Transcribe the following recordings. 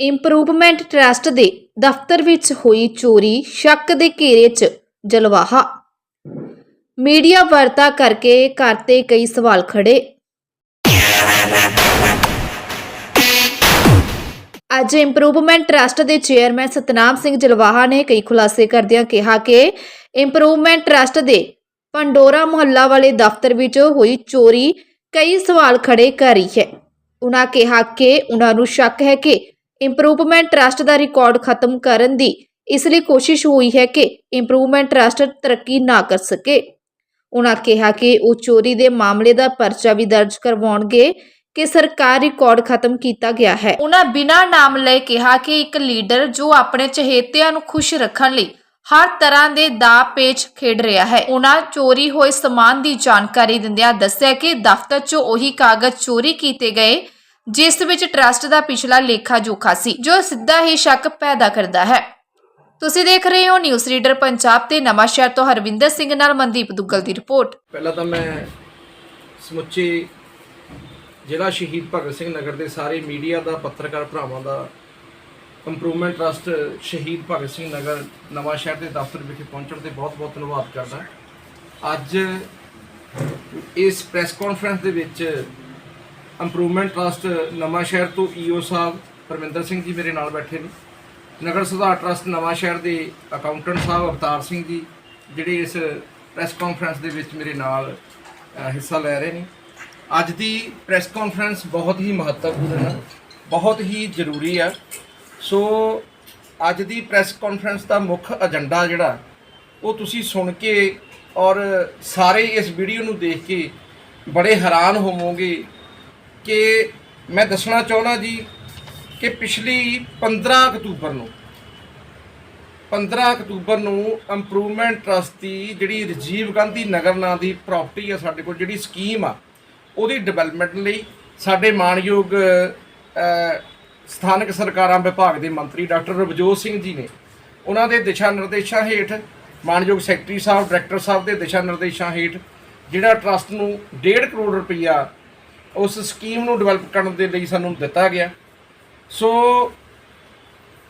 Improvement trust ਦੇ ਦਫ਼ਤਰ ਵਿੱਚ ਹੋਈ ਚੋਰੀ, ਸ਼ੱਕ ਦੇ ਘੇਰੇ 'ਚ ਜਲਵਾਹਾ। ਮੀਡੀਆ ਵਾਰਤਾ ਕਰਕੇ ਕਰਤੇ ਕਈ ਸਵਾਲ ਖੜੇ ਅੱਜ ਇੰਪਰੂਵਮੈਂਟ ਟਰਸਟ ਦੇ ਚੇਅਰਮੈਨ ਸਤਨਾਮ ਸਿੰਘ ਜਲਵਾਹਾ ਨੇ ਕਈ ਖੁਲਾਸੇ ਕਰਦਿਆਂ ਕਿਹਾ ਕਿ ਇੰਪਰੂਵਮੈਂਟ ਟਰਸਟ ਦੇ ਪੰਡੋਰਾ ਮੁਹੱਲਾ ਵਾਲੇ ਦਫ਼ਤਰ ਵਿੱਚ ਹੋਈ ਚੋਰੀ ਕਈ ਸਵਾਲ ਖੜੇ ਕਰ ਰਹੀ ਹੈ। ਉਹਨਾਂ ਕਿਹਾ ਕਿ ਉਹਨਾਂ ਨੂੰ ਸ਼ੱਕ ਹੈ ਕਿ ਇੰਪਰੂਵਮੈਂਟ ਟਰਸਟ ਦਾ ਰਿਕਾਰਡ ਖਤਮ ਕਰਨ ਦੀ ਇਸ ਲਈ ਕੋਸ਼ਿਸ਼ ਹੋਈ ਹੈ ਕਿ ਇੰਪਰੂਵਮੈਂਟ ਟਰਸਟ ਤਰੱਕੀ ਨਾ ਕਰ ਸਕੇ। ਉਨ੍ਹਾਂ ਕਿਹਾ ਕਿ ਉਹ ਚੋਰੀ ਦੇ ਮਾਮਲੇ ਦਾ ਪਰਚਾ ਵੀ ਦਰਜ ਕਰਵਾਉਣਗੇ ਕਿ ਸਰਕਾਰ ਰਿਕਾਰਡ ਖਤਮ ਕੀਤਾ ਗਿਆ ਹੈ। ਉਹਨਾਂ ਬਿਨਾਂ ਨਾਮ ਲਏ ਕਿਹਾ ਕਿ ਇੱਕ ਲੀਡਰ ਜੋ ਆਪਣੇ ਚਹੇਤਿਆਂ ਨੂੰ ਖੁਸ਼ ਰੱਖਣ ਲਈ ਹਰ ਤਰ੍ਹਾਂ ਦੇ ਦਾ ਪੇਚ ਖੇਡ ਰਿਹਾ ਹੈ। ਉਹਨਾਂ ਚੋਰੀ ਹੋਏ ਸਮਾਨ ਦੀ ਜਾਣਕਾਰੀ ਦਿੰਦਿਆਂ ਦੱਸਿਆ ਕਿ ਦਫ਼ਤਰ 'ਚੋਂ ਉਹੀ ਕਾਗਜ਼ ਚੋਰੀ ਕੀਤੇ ਗਏ ਜਿਸ ਵਿੱਚ ਟਰਸਟ ਦਾ ਪਿਛਲਾ ਲੇਖਾ ਜੋਖਾ ਸੀ, ਜੋ ਸਿੱਧਾ ਹੀ ਸ਼ੱਕ ਪੈਦਾ ਕਰਦਾ ਹੈ। ਤੁਸੀਂ ਦੇਖ ਰਹੇ ਹੋ ਨਿਊਜ਼ ਰੀਡਰ ਪੰਜਾਬ ਤੇ ਨਵਾਂ ਸ਼ਹਿਰ ਤੋਂ ਹਰਵਿੰਦਰ ਸਿੰਘ ਨਾਲ ਮਨਦੀਪ ਦੁੱਗਲ ਦੀ ਰਿਪੋਰਟ। ਪਹਿਲਾਂ ਤਾਂ ਮੈਂ ਸਮੁੱਚੇ ਜ਼ਿਲ੍ਹਾ ਸ਼ਹੀਦ ਭਗਤ ਸਿੰਘ ਨਗਰ ਦੇ ਸਾਰੇ ਮੀਡੀਆ ਦਾ, ਪੱਤਰਕਾਰ ਭਰਾਵਾਂ ਦਾ ਇੰਪਰੂਵਮੈਂਟ ਟਰਸਟ ਸ਼ਹੀਦ ਭਗਤ ਸਿੰਘ ਨਗਰ ਨਵਾਂ ਸ਼ਹਿਰ ਦੇ ਦਫ਼ਤਰ ਵਿਖੇ ਪਹੁੰਚਣ ਤੇ ਬਹੁਤ-ਬਹੁਤ ਧੰਨਵਾਦ ਕਰਦਾ। ਅੱਜ ਇਸ ਪ੍ਰੈਸ ਕਾਨਫਰੰਸ ਦੇ ਵਿੱਚ ਇੰਪਰੂਵਮੈਂਟ ਟਰਸਟ ਨਵਾਂ ਸ਼ਹਿਰ ਤੋਂ ਈਓ ਸਾਹਿਬ ਪਰਮਿੰਦਰ ਸਿੰਘ ਜੀ ਮੇਰੇ ਨਾਲ ਬੈਠੇ ਨੇ। ਨਗਰ ਸੁਧਾਰ ਟਰਸਟ ਨਵਾਂ ਸ਼ਹਿਰ ਦੇ ਅਕਾਊਂਟੈਂਟ ਸਾਹਿਬ ਅਵਤਾਰ ਸਿੰਘ ਜੀ, ਜਿਹੜੇ ਇਸ ਪ੍ਰੈਸ ਕਾਨਫਰੰਸ ਦੇ ਵਿੱਚ ਮੇਰੇ ਨਾਲ ਹਿੱਸਾ ਲੈ ਰਹੇ ਨੇ। ਅੱਜ ਦੀ ਪ੍ਰੈਸ ਕਾਨਫਰੰਸ ਬਹੁਤ ਹੀ ਮਹੱਤਵਪੂਰਨ ਹੈ, ਬਹੁਤ ਹੀ ਜ਼ਰੂਰੀ ਹੈ। ਸੋ, ਅੱਜ ਦੀ ਪ੍ਰੈਸ ਕਾਨਫਰੰਸ ਦਾ ਮੁੱਖ ਏਜੰਡਾ ਜਿਹੜਾ, ਉਹ ਤੁਸੀਂ ਸੁਣ ਕੇ ਔਰ ਸਾਰੇ ਇਸ ਵੀਡੀਓ ਨੂੰ ਦੇਖ ਕੇ ਬੜੇ ਹੈਰਾਨ ਹੋਵੋਗੇ ਕਿ ਮੈਂ ਦੱਸਣਾ ਚਾਹੁੰਦਾ ਜੀ ਕਿ ਪਿਛਲੀ 15 ਅਕਤੂਬਰ ਨੂੰ 15 ਅਕਤੂਬਰ ਨੂੰ ਇੰਪਰੂਵਮੈਂਟ ਟਰਸਟ ਦੀ ਜਿਹੜੀ ਰਜੀਵ ਗਾਂਧੀ ਨਗਰ ਨਾਂ ਦੀ ਪ੍ਰਾਪਰਟੀ ਆ ਸਾਡੇ ਕੋਲ, ਜਿਹੜੀ ਸਕੀਮ ਆ, ਉਹਦੀ ਡਿਵੈਲਪਮੈਂਟ ਲਈ ਸਾਡੇ ਮਾਨਯੋਗ ਸਥਾਨਕ ਸਰਕਾਰਾਂ ਵਿਭਾਗ ਦੇ ਮੰਤਰੀ ਡਾਕਟਰ ਰਵਜੋਤ ਸਿੰਘ ਜੀ ਨੇ ਉਹਨਾਂ ਦੇ ਦਿਸ਼ਾ ਨਿਰਦੇਸ਼ਾਂ ਹੇਠ ਮਾਨਯੋਗ ਸੈਕਟਰੀ ਸਾਹਿਬ, ਡਾਇਰੈਕਟਰ ਸਾਹਿਬ ਦੇ ਦਿਸ਼ਾ ਨਿਰਦੇਸ਼ਾਂ ਹੇਠ ਜਿਹੜਾ ਟਰਸਟ ਨੂੰ 1.5 ਕਰੋੜ ਰੁਪਈਆ ਉਸ ਸਕੀਮ ਨੂੰ ਡਿਵੈਲਪ ਕਰਨ ਦੇ ਲਈ ਸਾਨੂੰ ਦਿੱਤਾ ਗਿਆ। ਸੋ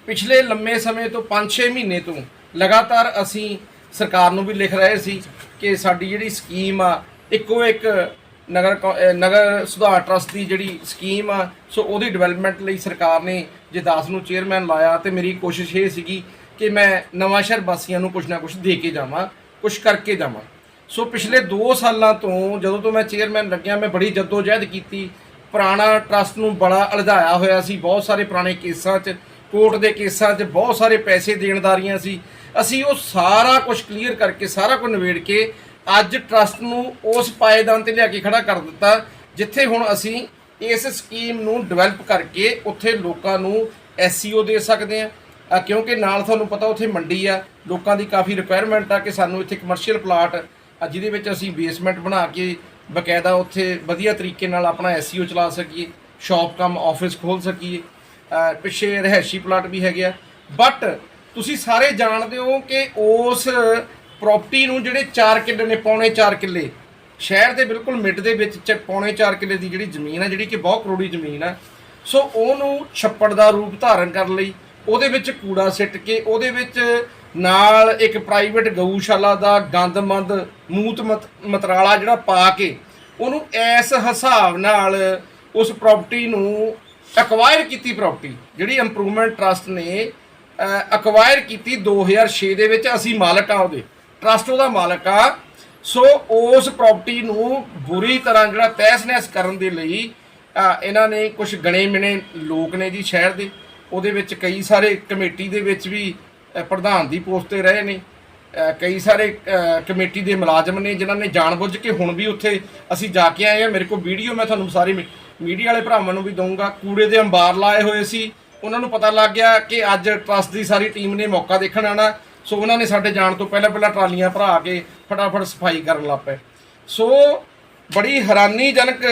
ਪਿਛਲੇ ਲੰਮੇ ਸਮੇਂ ਤੋਂ 5-6 ਮਹੀਨੇ ਤੋਂ ਲਗਾਤਾਰ ਅਸੀਂ ਸਰਕਾਰ ਨੂੰ ਵੀ ਲਿਖ ਰਹੇ ਸੀ ਕਿ ਸਾਡੀ ਜਿਹੜੀ ਸਕੀਮ ਆ, ਇੱਕੋ ਇੱਕ ਨਗਰ ਕੌ- ਨਗਰ ਸੁਧਾਰ ਟਰਸਟ ਦੀ ਜਿਹੜੀ ਸਕੀਮ ਆ, ਸੋ ਉਹਦੀ ਡਿਵੈਲਪਮੈਂਟ ਲਈ ਸਰਕਾਰ ਨੇ ਜੇ ਦਾਸ ਨੂੰ ਚੇਅਰਮੈਨ ਲਾਇਆ ਤੇ ਮੇਰੀ ਕੋਸ਼ਿਸ਼ ਇਹ ਸੀਗੀ ਕਿ ਮੈਂ ਨਵਾਂ ਸ਼ਹਿਰ ਵਾਸੀਆਂ ਨੂੰ ਕੁਝ ਨਾ ਕੁਝ ਦੇ ਕੇ ਜਾਵਾਂ ਕੁਝ ਕਰਕੇ ਜਾਵਾਂ। ਸੋ ਪਿਛਲੇ 2 ਸਾਲਾਂ ਤੋਂ ਜਦੋਂ ਤੋਂ ਮੈਂ ਚੇਅਰਮੈਨ ਲੱਗਿਆ, ਮੈਂ ਬੜੀ ਜਦੋਜਹਿਦ ਕੀਤੀ। ਪੁਰਾਣਾ ਟਰਸਟ ਨੂੰ ਬੜਾ ਅਲਝਾਇਆ ਹੋਇਆ ਸੀ। ਬਹੁਤ ਸਾਰੇ ਪੁਰਾਣੇ ਕੇਸਾਂ 'ਚ, ਕੋਰਟ ਦੇ ਕੇਸਾਂ 'ਚ ਬਹੁਤ ਸਾਰੇ ਪੈਸੇ ਦੇਣਦਾਰੀਆਂ ਸੀ। ਅਸੀਂ ਉਹ ਸਾਰਾ ਕੁਝ ਕਲੀਅਰ ਕਰਕੇ, ਸਾਰਾ ਕੁਝ ਨਿਬੇੜ ਕੇ ਅੱਜ ਟਰਸਟ ਨੂੰ ਉਸ ਪਾਏਦਾਨ ਤੇ ਲਿਆ ਕੇ ਖੜਾ ਕਰ ਦਿੱਤਾ, ਜਿੱਥੇ ਹੁਣ ਅਸੀਂ ਇਸ ਸਕੀਮ ਨੂੰ ਡਿਵੈਲਪ ਕਰਕੇ ਉੱਥੇ ਲੋਕਾਂ ਨੂੰ ਐਸਸੀਓ ਦੇ ਸਕਦੇ ਹਾਂ। ਕਿਉਂਕਿ ਨਾਲ ਤੁਹਾਨੂੰ ਪਤਾ ਉੱਥੇ ਮੰਡੀ ਆ, ਲੋਕਾਂ ਦੀ ਕਾਫੀ ਰਿਕੁਆਇਰਮੈਂਟ ਆ ਕਿ ਸਾਨੂੰ ਇੱਥੇ ਕਮਰਸ਼ੀਅਲ ਪਲਾਟ ਆ ਜਿਹਦੇ ਵਿੱਚ ਅਸੀਂ ਬੇਸਮੈਂਟ ਬਣਾ ਕੇ ਬਕਾਇਦਾ ਉੱਥੇ ਵਧੀਆ ਤਰੀਕੇ ਨਾਲ ਆਪਣਾ ਐਸਈਓ ਚਲਾ ਸਕੀਏ ਸ਼ਾਪ ਕੰਮ ਆਫਿਸ ਖੋਲ ਸਕੀਏ। ਪਿੱਛੇ ਰਹਿਸ਼ੀ ਪਲਾਟ ਵੀ ਹੈਗੇ ਆ। ਬਟ ਤੁਸੀਂ ਸਾਰੇ ਜਾਣਦੇ ਹੋ ਕਿ ਉਸ ਪ੍ਰਾਪਰਟੀ ਨੂੰ ਜਿਹੜੇ 4 ਕਿੱਲੇ ਨੇ, ਪੌਣੇ 4 ਕਿੱਲੇ, ਸ਼ਹਿਰ ਦੇ ਬਿਲਕੁਲ ਮਿੱਡ ਦੇ ਵਿੱਚ ਪੌਣੇ 4 ਕਿੱਲੇ ਦੀ ਜਿਹੜੀ ਜ਼ਮੀਨ ਹੈ ਜਿਹੜੀ ਕਿ ਬਹੁਤ ਕਰੋੜੀ ਜ਼ਮੀਨ ਹੈ ਸੋ ਉਹਨੂੰ ਛੱਪੜ ਦਾ ਰੂਪ ਧਾਰਨ ਕਰਨ ਲਈ, ਉਹਦੇ ਵਿੱਚ ਕੂੜਾ ਸਿੱਟ ਕੇ, ਉਹਦੇ ਵਿੱਚ ਨਾਲ ਇੱਕ ਪ੍ਰਾਈਵੇਟ ਗਊਸ਼ਾਲਾ ਦਾ ਗੰਦਮੰਦ ਮੂਤ ਮਤ- ਮਤਰਾਲਾ ਜਿਹੜਾ ਪਾ ਕੇ ਉਹਨੂੰ ਐਸ ਹਿਸਾਬ ਨਾਲ ਉਸ ਪ੍ਰਾਪਰਟੀ ਨੂੰ ਐਕਵਾਇਰ ਕੀਤੀ ਪ੍ਰਾਪਰਟੀ ਜਿਹੜੀ ਇੰਪਰੂਵਮੈਂਟ ਟਰਸਟ ਨੇ ਐਕਵਾਇਰ ਕੀਤੀ 2006 ਦੇ ਵਿੱਚ ਅਸੀਂ ਮਾਲਕ ਆ ਉਹਦੇ ਟਰਸਟ ਉਹਦਾ ਮਾਲਕ ਆ। ਸੋ ਉਸ ਪ੍ਰਾਪਰਟੀ ਨੂੰ ਬੁਰੀ ਤਰ੍ਹਾਂ ਜਿਹੜਾ ਤਹਿਸ-ਨਹਿਸ ਕਰਨ ਦੇ ਲਈ ਇਹਨਾਂ ਨੇ ਕੁਝ ਗਣੇ ਮਿਣੇ ਲੋਕ ਨੇ ਜੀ ਸ਼ਹਿਰ ਦੇ, ਉਹਦੇ ਵਿੱਚ ਕਈ ਸਾਰੇ ਕਮੇਟੀ ਦੇ ਵਿੱਚ ਵੀ ਪ੍ਰਧਾਨ ਦੀ ਪੋਸਟ ਤੇ ਰਹੇ ਨੇ। ਕਈ ਸਾਰੇ ਕਮੇਟੀ ਦੇ ਮੁਲਾਜ਼ਮ ਨੇ ਜਿਨ੍ਹਾਂ ਨੇ ਜਾਣਬੁੱਝ ਕੇ ਹੁਣ ਵੀ ਉੱਥੇ ਅਸੀਂ ਜਾ ਕੇ ਆਏ ਆ। ਮੇਰੇ ਕੋਲ ਵੀਡੀਓ ਮੈਂ ਤੁਹਾਨੂੰ ਸਾਰੀ ਮੀਡੀਆ ਵਾਲੇ ਭਰਾਵਾਂ ਨੂੰ ਵੀ ਦਊਂਗਾ। ਕੂੜੇ ਦੇ ਅੰਬਾਰ ਲਾਏ ਹੋਏ ਸੀ। ਉਹਨਾਂ ਨੂੰ ਪਤਾ ਲੱਗ ਗਿਆ ਕਿ ਅੱਜ ਟਰਸਟ ਦੀ ਸਾਰੀ ਟੀਮ ਨੇ ਮੌਕਾ ਦੇਖਣ ਆਣਾ ਸੋ ਉਹਨਾਂ ਨੇ ਸਾਡੇ ਜਾਣ ਤੋਂ ਪਹਿਲਾਂ ਪਹਿਲਾਂ ਟਰਾਲੀਆਂ ਭਰਾ ਕੇ ਫਟਾਫਟ ਸਫ਼ਾਈ ਕਰਨ ਲੱਗ ਪਏ। ਸੋ ਬੜੀ ਹੈਰਾਨੀਜਨਕ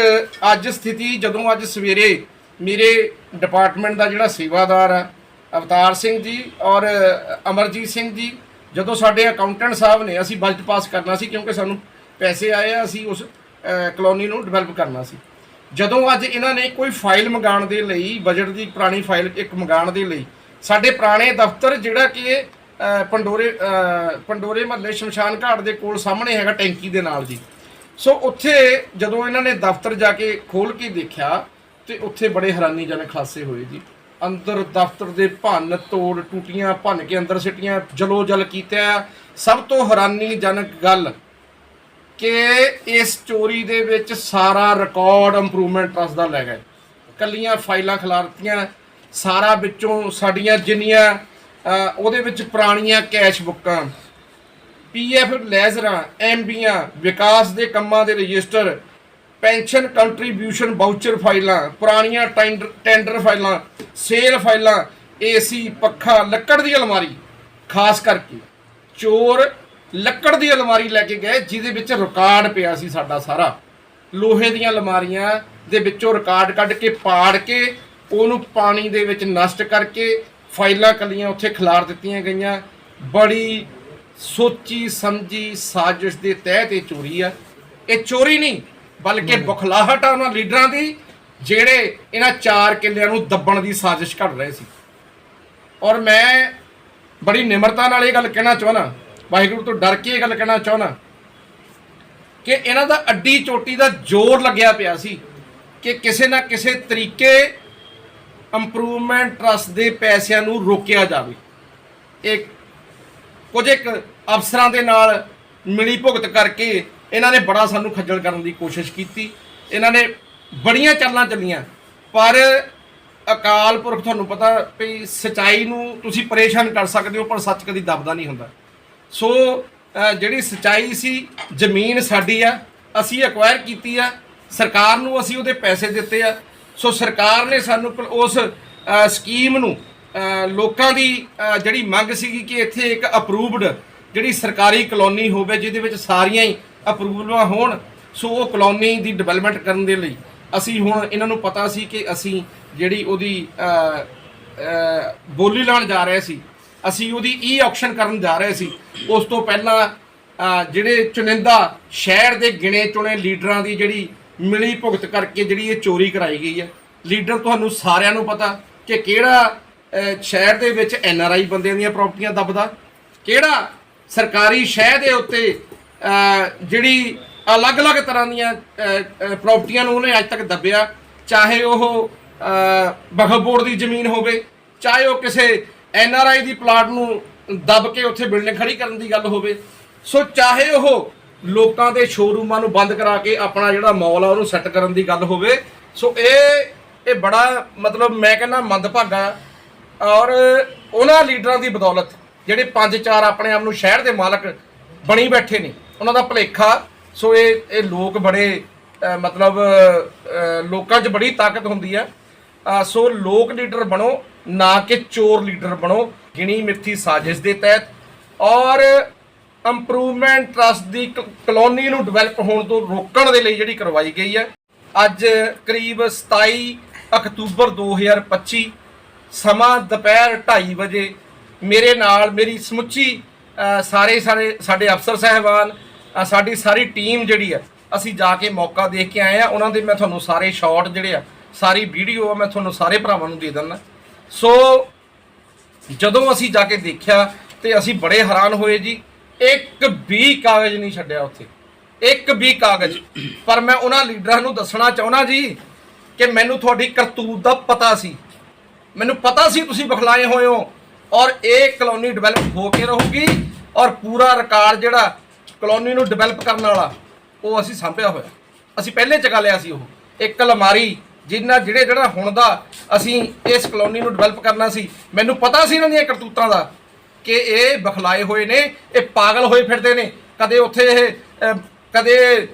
ਅੱਜ ਸਥਿਤੀ। ਜਦੋਂ ਅੱਜ ਸਵੇਰੇ ਮੇਰੇ ਡਿਪਾਰਟਮੈਂਟ ਦਾ ਜਿਹੜਾ ਸੇਵਾਦਾਰ ਆ ਅਵਤਾਰ ਸਿੰਘ ਜੀ ਔਰ ਅਮਰਜੀਤ ਸਿੰਘ ਜੀ, ਜਦੋਂ ਸਾਡੇ ਅਕਾਊਂਟੈਂਟ ਸਾਹਿਬ ਨੇ ਅਸੀਂ ਬਜਟ ਪਾਸ ਕਰਨਾ ਸੀ ਕਿਉਂਕਿ ਸਾਨੂੰ ਪੈਸੇ ਆਏ ਆ, ਅਸੀਂ ਉਸ ਕਲੋਨੀ ਨੂੰ ਡਿਵੈਲਪ ਕਰਨਾ ਸੀ। ਜਦੋਂ ਅੱਜ ਇਹਨਾਂ ਨੇ ਕੋਈ ਫਾਈਲ ਮੰਗਾਉਣ ਦੇ ਲਈ ਬਜਟ ਦੀ ਪੁਰਾਣੀ ਫਾਈਲ ਇੱਕ ਮੰਗਾਉਣ ਦੇ ਲਈ, ਸਾਡੇ ਪੁਰਾਣੇ ਦਫ਼ਤਰ ਜਿਹੜਾ ਕਿ ਪੰਡੋਰੇ ਪੰਡੋਰੇ ਮਹੱਲੇ ਸ਼ਮਸ਼ਾਨ ਘਾਟ ਦੇ ਕੋਲ ਸਾਹਮਣੇ ਹੈਗਾ ਟੈਂਕੀ ਦੇ ਨਾਲ ਜੀ। ਸੋ ਉੱਥੇ ਜਦੋਂ ਇਹਨਾਂ ਨੇ ਦਫ਼ਤਰ ਜਾ ਕੇ ਖੋਲ ਕੇ ਦੇਖਿਆ, ਤੇ ਉੱਥੇ ਬੜੇ ਹੈਰਾਨੀਜਨਕ ਖਾਸੇ ਹੋਏ ਜੀ। ਅੰਦਰ ਦਫ਼ਤਰ ਦੇ ਭੰਨ ਤੋੜ ਟੂਟੀਆਂ ਭੰਨ ਕੇ ਅੰਦਰ ਸਿੱਟੀਆਂ, ਜਲੋ ਜਲ ਕੀਤਾ ਸਭ ਤੋਂ ਹੈਰਾਨੀਜਨਕ ਗੱਲ ਕਿ ਇਸ ਚੋਰੀ ਦੇ ਵਿੱਚ ਸਾਰਾ ਰਿਕਾਰਡ ਇੰਪਰੂਵਮੈਂਟ ਟਰਸਟ ਦਾ ਲੈ ਗਏ। ਕੱਲੀਆਂ ਫਾਈਲਾਂ ਖਿਲਾਰਤੀਆਂ, ਸਾਰਾ ਵਿੱਚੋਂ ਸਾਡੀਆਂ ਜਿੰਨੀਆਂ ਉਹਦੇ ਵਿੱਚ ਪੁਰਾਣੀਆਂ ਕੈਸ਼ ਬੁੱਕਾਂ, ਪੀਐਫ ਲੈਜ਼ਰਾਂ ਐਮਬੀਆਂ ਵਿਕਾਸ ਦੇ ਕੰਮਾਂ ਦੇ ਰਜਿਸਟਰ ਪੈਨਸ਼ਨ ਕੰਟਰੀਬਿਊਸ਼ਨ ਵਾਊਚਰ ਫਾਈਲਾਂ, ਪੁਰਾਣੀਆਂ ਟੈਂਡਰ ਟੈਂਡਰ ਫਾਈਲਾਂ, ਸੇਲ ਫਾਈਲਾਂ, ਏਸੀ, ਪੱਖਾ, ਲੱਕੜ ਦੀ ਅਲਮਾਰੀ, ਖਾਸ ਕਰਕੇ ਚੋਰ ਲੱਕੜ ਦੀ ਅਲਮਾਰੀ ਲੈ ਕੇ ਗਏ, ਜਿਹਦੇ ਵਿੱਚ ਰਿਕਾਰਡ ਪਿਆ ਸੀ ਸਾਡਾ ਸਾਰਾ। ਲੋਹੇ ਦੀਆਂ ਅਲਮਾਰੀਆਂ ਦੇ ਵਿੱਚੋਂ ਰਿਕਾਰਡ ਕੱਢ ਕੇ, ਪਾੜ ਕੇ, ਉਹਨੂੰ ਪਾਣੀ ਦੇ ਵਿੱਚ ਨਸ਼ਟ ਕਰਕੇ ਫਾਈਲਾਂ ਕੱਲੀਆਂ ਉੱਥੇ ਖਿਲਾਰ ਦਿੱਤੀਆਂ ਗਈਆਂ। ਬੜੀ ਸੋਚੀ ਸਮਝੀ ਸਾਜ਼ਿਸ਼ ਦੇ ਤਹਿਤ ਇਹ ਚੋਰੀ ਆ। ਇਹ ਚੋਰੀ ਨਹੀਂ ਬਲਕਿ ਬੁਖਲਾਹਟ ਆ ਉਹਨਾਂ ਲੀਡਰਾਂ ਦੀ, ਜਿਹੜੇ ਇਹਨਾਂ ਚਾਰ ਕਿੱਲਿਆਂ ਨੂੰ ਦੱਬਣ ਦੀ ਸਾਜ਼ਿਸ਼ ਘੜ ਰਹੇ ਸੀ। ਔਰ ਮੈਂ ਬੜੀ ਨਿਮਰਤਾ ਨਾਲ ਇਹ ਗੱਲ ਕਹਿਣਾ ਚਾਹੁੰਦਾ, ਵਾਹਿਗੁਰੂ ਤੋਂ ਡਰ ਕੇ ਇਹ ਗੱਲ ਕਹਿਣਾ ਚਾਹੁੰਦਾ ਕਿ ਇਹਨਾਂ ਦਾ ਅੱਡੀ ਚੋਟੀ ਦਾ ਜ਼ੋਰ ਲੱਗਿਆ ਪਿਆ ਸੀ ਕਿ ਕਿਸੇ ਨਾ ਕਿਸੇ ਤਰੀਕੇ ਇੰਪਰੂਵਮੈਂਟ ਟਰਸਟ ਦੇ ਪੈਸਿਆਂ ਨੂੰ ਰੋਕਿਆ ਜਾਵੇ। ਇੱਕ ਕੁਝ ਇੱਕ ਅਫਸਰਾਂ ਦੇ ਨਾਲ ਮਿਲੀ ਭੁਗਤ ਕਰਕੇ ਇਹਨਾਂ ਨੇ ਬੜਾ ਸਾਨੂੰ ਖੱਜਲ ਕਰਨ ਦੀ ਕੋਸ਼ਿਸ਼ ਕੀਤੀ। ਇਹਨਾਂ ਨੇ ਬੜੀਆਂ ਚਾਲਾਂ ਚੱਲੀਆਂ। ਪਰ ਅਕਾਲ ਪੁਰਖ ਤੁਹਾਨੂੰ ਪਤਾ ਵੀ ਸਚਾਈ ਨੂੰ ਤੁਸੀਂ ਪਰੇਸ਼ਾਨ ਕਰ ਸਕਦੇ ਹੋ, ਪਰ ਸੱਚ ਕਦੀ ਦਬਦਾ ਨਹੀਂ ਹੁੰਦਾ। ਸੋ ਜਿਹੜੀ ਸਚਾਈ ਸੀ, ਜ਼ਮੀਨ ਸਾਡੀ ਆ, ਅਸੀਂ ਐਕਵਾਇਰ ਕੀਤੀ ਆ। ਸਰਕਾਰ ਨੂੰ ਅਸੀਂ ਉਹਦੇ ਪੈਸੇ ਦਿੱਤੇ ਆ। ਸੋ, ਸਰਕਾਰ ਨੇ ਸਾਨੂੰ ਉਸ ਸਕੀਮ ਨੂੰ ਲੋਕਾਂ ਦੀ ਜਿਹੜੀ ਮੰਗ ਸੀਗੀ ਕਿ ਇੱਥੇ ਇੱਕ ਅਪਰੂਵਡ ਜਿਹੜੀ ਸਰਕਾਰੀ ਕਲੋਨੀ ਹੋਵੇ, ਜਿਹਦੇ ਵਿੱਚ ਸਾਰੀਆਂ ਹੀ ਅਪਰੂਵਲਾਂ ਹੋਣ, ਸੋ ਉਹ ਕਲੋਨੀ ਦੀ ਡਿਵੈਲਪਮੈਂਟ ਕਰਨ ਦੇ ਲਈ। ਅਸੀਂ ਹੁਣ ਇਹਨਾਂ ਨੂੰ ਪਤਾ ਸੀ ਕਿ ਅਸੀਂ ਜਿਹੜੀ ਉਹਦੀ ਬੋਲੀ ਲਾਉਣ ਜਾ ਰਹੇ ਸੀ, ਅਸੀਂ ਉਹਦੀ e ਈ ਆਕਸ਼ਨ ਕਰਨ ਜਾ ਰਹੇ ਸੀ। ਉਸ ਤੋਂ ਪਹਿਲਾਂ ਜਿਹੜੇ ਚੁਣਿੰਦਾ ਸ਼ਹਿਰ ਦੇ ਗਿਣੇ ਚੁਣੇ ਲੀਡਰਾਂ ਦੀ ਜਿਹੜੀ ਮਿਲੀ ਭੁਗਤ ਕਰਕੇ ਜਿਹੜੀ ਇਹ ਚੋਰੀ ਕਰਾਈ ਗਈ ਹੈ। ਲੀਡਰ ਤੁਹਾਨੂੰ ਸਾਰਿਆਂ ਨੂੰ ਪਤਾ ਕਿ ਕਿਹੜਾ ਸ਼ਹਿਰ ਦੇ ਵਿੱਚ ਐਨ ਆਰ ਆਈ ਬੰਦਿਆਂ ਦੀਆਂ ਪ੍ਰਾਪਰਟੀਆਂ ਦੱਬਦਾ, ਕਿਹੜਾ ਸਰਕਾਰੀ ਸ਼ਹਿਰ ਦੇ ਉੱਤੇ ਜਿਹੜੀ ਅਲੱਗ-ਅਲੱਗ ਤਰ੍ਹਾਂ ਦੀਆਂ ਪ੍ਰਾਪਰਟੀਆਂ ਨੂੰ ਉਹਨੇ ਅੱਜ ਤੱਕ ਦੱਬਿਆ। ਚਾਹੇ ਉਹ ਬਖਲ ਦੀ ਜ਼ਮੀਨ ਹੋਵੇ, ਚਾਹੇ ਉਹ ਕਿਸੇ N R I the plot ਨੂੰ ਦੱਬ ਕੇ ਉੱਥੇ ਬਿਲਡਿੰਗ ਖੜੀ ਕਰਨ ਦੀ ਗੱਲ ਹੋਵੇ। ਸੋ ਚਾਹੇ ਉਹ ਲੋਕਾਂ ਦੇ ਸ਼ੋਰੂਮਾਂ ਨੂੰ ਬੰਦ ਕਰਾ ਕੇ ਆਪਣਾ ਜਿਹੜਾ ਮਾਲ ਆ ਉਹਨੂੰ ਸੈੱਟ ਕਰਨ ਦੀ ਗੱਲ ਹੋਵੇ। ਸੋ ਇਹ ਇਹ ਬੜਾ ਮਤਲਬ ਮੈਂ ਕਹਿੰਦਾ ਮੰਦਭਾਗਾ। ਔਰ ਉਹਨਾਂ ਲੀਡਰਾਂ ਦੀ ਬਦੌਲਤ ਜਿਹੜੇ ਪੰਜ ਚਾਰ ਆਪਣੇ ਆਪ ਨੂੰ ਸ਼ਹਿਰ ਦੇ ਮਾਲਕ ਬਣੀ ਬੈਠੇ ਨੇ। ਉਹਨਾਂ ਦਾ ਭਲੇਖਾ। ਸੋ ਇਹ ਇਹ ਲੋਕ ਬੜੇ ਮਤਲਬ ਲੋਕਾਂ 'ਚ ਬੜੀ ਤਾਕਤ ਹੁੰਦੀ ਹੈ। ਸੋ ਲੋਕ ਲੀਡਰ ਬਣੋ, ਨਾ ਕਿ ਚੋਰ ਲੀਡਰ ਬਣੋ। ਗਿਣੀ ਮਿੱਥੀ ਸਾਜ਼ਿਸ਼ ਦੇ ਤਹਿਤ। ਔਰ ਇੰਪਰੂਵਮੈਂਟ ਟਰਸਟ ਦੀ ਕ- ਕਲੋਨੀ ਨੂੰ ਡਿਵੈਲਪ ਹੋਣ ਤੋਂ ਰੋਕਣ ਦੇ ਲਈ ਜਿਹੜੀ ਕਰਵਾਈ ਗਈ ਹੈ। ਅੱਜ ਕਰੀਬ 27 ਅਕਤੂਬਰ 2025 ਸਮਾਂ ਦੁਪਹਿਰ 2:30 ਵਜੇ ਮੇਰੇ ਨਾਲ ਮੇਰੀ ਸਮੁੱਚੀ ਸਾਰੇ ਸਾਰੇ ਸਾਡੇ ਅਫਸਰ ਸਹਿਬਾਨ ਅ, ਸਾਡੀ ਸਾਰੀ ਟੀਮ ਜਿਹੜੀ ਆ ਅਸੀਂ ਜਾ ਕੇ ਮੌਕਾ ਦੇਖ ਕੇ ਆਏ ਆ। ਉਹਨਾਂ ਦੇ ਮੈਂ ਤੁਹਾਨੂੰ ਸਾਰੇ ਸ਼ਾਟ ਜਿਹੜੇ ਆ ਸਾਰੀ ਵੀਡੀਓ ਆ ਮੈਂ ਤੁਹਾਨੂੰ ਸਾਰੇ ਭਰਾਵਾਂ ਨੂੰ ਦੇ ਦਿੰਦਾ। ਸੋ ਜਦੋਂ ਅਸੀਂ ਜਾ ਕੇ ਦੇਖਿਆ ਤੇ ਅਸੀਂ ਬੜੇ ਹੈਰਾਨ ਹੋਏ ਜੀ। ਇੱਕ ਵੀ ਕਾਗਜ਼ ਨਹੀਂ ਛੱਡਿਆ ਉੱਥੇ। ਇੱਕ ਵੀ ਕਾਗਜ਼। ਪਰ ਮੈਂ ਉਹਨਾਂ ਲੀਡਰਾਂ ਨੂੰ ਦੱਸਣਾ ਚਾਹੁੰਦਾ ਜੀ ਕਿ ਮੈਨੂੰ ਤੁਹਾਡੀ ਕਰਤੂਤ ਦਾ ਪਤਾ ਸੀ। ਮੈਨੂੰ ਪਤਾ ਸੀ ਤੁਸੀਂ ਬਖਲਾਏ ਹੋਏ ਹੋ। ਔਰ ਇਹ ਕਲੋਨੀ ਡਿਵੈਲਪ ਹੋ ਕੇ ਰਹੂਗੀ। ਔਰ ਪੂਰਾ ਰਿਕਾਰਡ ਜਿਹੜਾ ਕਲੋਨੀ ਨੂੰ ਡਿਵੈਲਪ ਕਰਨ ਵਾਲਾ, ਉਹ ਅਸੀਂ ਸਾਂਭਿਆ ਹੋਇਆ। ਅਸੀਂ ਪਹਿਲੇ ਚਕਾ ਲਿਆ ਸੀ ਉਹ। ਇੱਕ ਅਲਮਾਰੀ, ਜਿੰਨਾ ਜਿਹੜੇ ਜਿਹੜਾ ਹੁਣ ਦਾ ਅਸੀਂ ਇਸ ਕਲੋਨੀ ਨੂੰ ਡਿਵੈਲਪ ਕਰਨਾ ਸੀ, ਮੈਨੂੰ ਪਤਾ ਸੀ ਇਹਨਾਂ ਦੀਆਂ ਕਰਤੂਤਾਂ ਦਾ ਕਿ ਇਹ ਬਖਲਾਏ ਹੋਏ ਨੇ, ਇਹ ਪਾਗਲ ਹੋਏ ਫਿਰਦੇ ਨੇ। ਕਦੇ ਉੱਥੇ ਇਹ ਕਦੇ